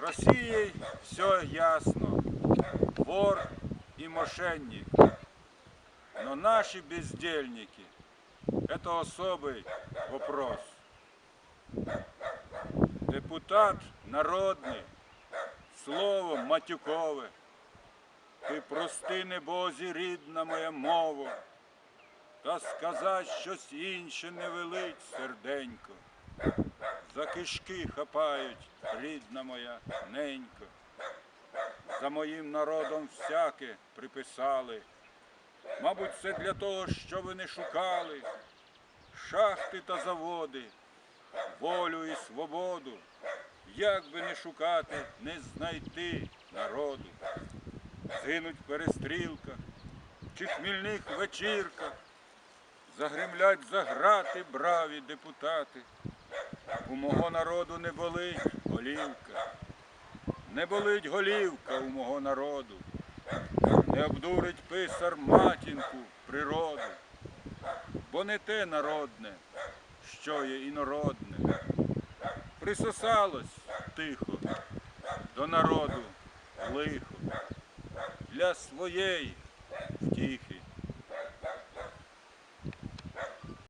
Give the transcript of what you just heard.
Россией все ясно. Вор и мошенник. Но наши бездельники – это особый вопрос. Депутат народний, слово матюкове. Ти прости небозі, рідна моя мова, та сказать щось інше не велить серденько. За кишки хапають, рідна моя ненько. За моїм народом всяке приписали. Мабуть, це для того, що ви не шукали. Шахти та заводи, волю і свободу. Як би не шукати, не знайти народу. Згинуть в перестрілках чи хмільних вечірках, загремлять за грати браві депутати. У мого народу не болить голівка, не болить голівка у мого народу, не обдурить писар матінку природу, бо не те народне, що є інородне. Присосалось тихо до народу лихо для своєї втіхи.